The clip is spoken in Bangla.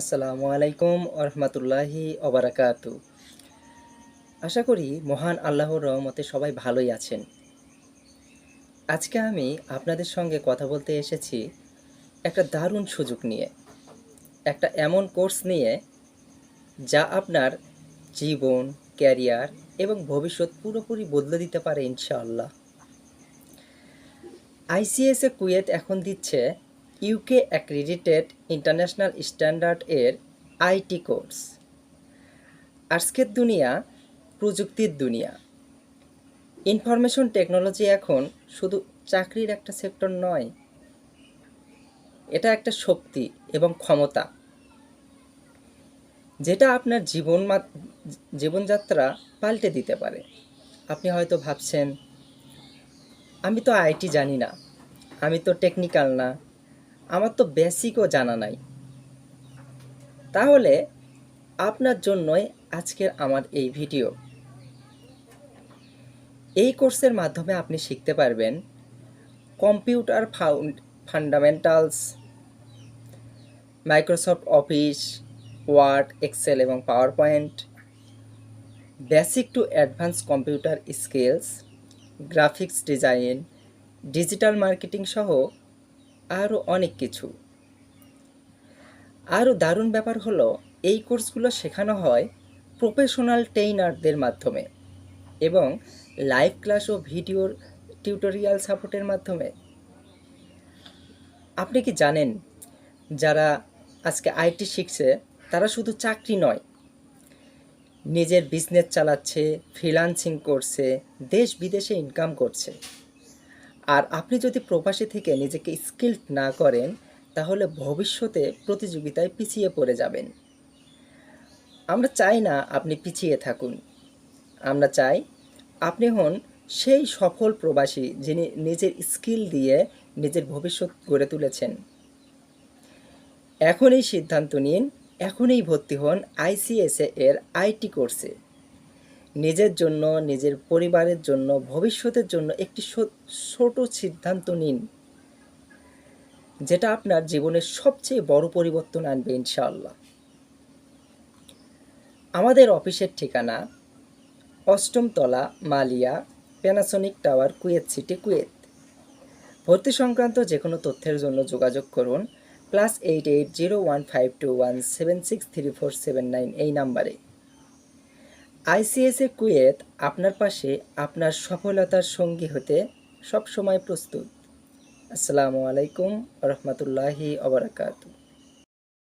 আসসালামু আলাইকুম ওরহমতুল্লাহি ওবরাকাতু। আশা করি মহান আল্লাহর রহমতে সবাই ভালোই আছেন। আজকে আমি আপনাদের সঙ্গে কথা বলতে এসেছি একটা দারুণ সুযোগ নিয়ে, একটা এমন কোর্স নিয়ে যা আপনার জীবন, ক্যারিয়ার এবং ভবিষ্যৎ পুরোপুরি বদলে দিতে পারে ইনশাআল্লাহ। আইসিএসএ কুয়েত এখন দিচ্ছে ইউকে অ্যাক্রিডিটেড ইন্টারন্যাশনাল স্ট্যান্ডার্ড এর আইটি কোর্স আজকের দুনিয়া, প্রযুক্তির দুনিয়া। ইনফরমেশন টেকনোলজি এখন শুধু চাকরির একটা সেক্টর নয়, এটা একটা শক্তি এবং ক্ষমতা, যেটা আপনার জীবন জীবনযাত্রা পাল্টে দিতে পারে। আপনি হয়তো ভাবছেন, আমি তো আইটি জানি না, আমি তো টেকনিক্যাল না। আমার তো বেসিকও জানা নাই। তাহলে আপনার জন্যই আজকের আমার এই ভিডিও এই কোর্সের মাধ্যমে আপনি শিখতে পারবেন computer found fundamentals Microsoft Office Word Excel এবং PowerPoint basic to advance computer skills graphics design digital marketing সহ আরও অনেক কিছু। আরও দারুণ ব্যাপার হলো, এই কোর্সগুলো শেখানো হয় প্রফেশনাল ট্রেইনারদের মাধ্যমে এবং লাইভ ক্লাস ও ভিডিওর টিউটোরিয়াল সাপোর্টের মাধ্যমে। আপনি কি জানেন, যারা আজকে আইটি শিখছে, তারা শুধু চাকরি নয়, নিজের বিজনেস চালাচ্ছে ফ্রিলান্সিং করছে দেশ বিদেশে ইনকাম করছে। আর আপনি যদি প্রবাসী থেকে নিজেকে স্কিল্ড না করেন, তাহলে ভবিষ্যতে প্রতিযোগিতায় পিছিয়ে পড়ে যাবেন। আমরা চাই না আপনি পিছিয়ে থাকুন। আমরা চাই আপনি হন সেই সফল প্রবাসী যিনি নিজের স্কিল দিয়ে নিজের ভবিষ্যৎ গড়ে তুলেছেন। এখনই সিদ্ধান্ত নিন, এখনই ভর্তি হন আইসিএসএ এর আইটি কোর্সে। নিজের জন্য, নিজের পরিবারের জন্য, ভবিষ্যতের জন্য একটি ছোট সিদ্ধান্ত নিন, যেটা আপনার জীবনের সবচেয়ে বড় পরিবর্তন আনবে, ইনশাআল্লাহ। আমাদের অফিসের ঠিকানা অষ্টমতলা Maliya Panasonic tower Kuwait city Kuwait ভর্তি সংক্রান্ত যে কোনো তথ্যের জন্য যোগাযোগ করুন plus eight eight zero one five two one seven six three four seven nine এই নাম্বারে। আইসিএসএ কুয়েত আপনার পাশে আপনার সফলতার সঙ্গী হতে সবসময় প্রস্তুত। আসসালামু আলাইকুম রহমতুল্লাহি অবরাকাতু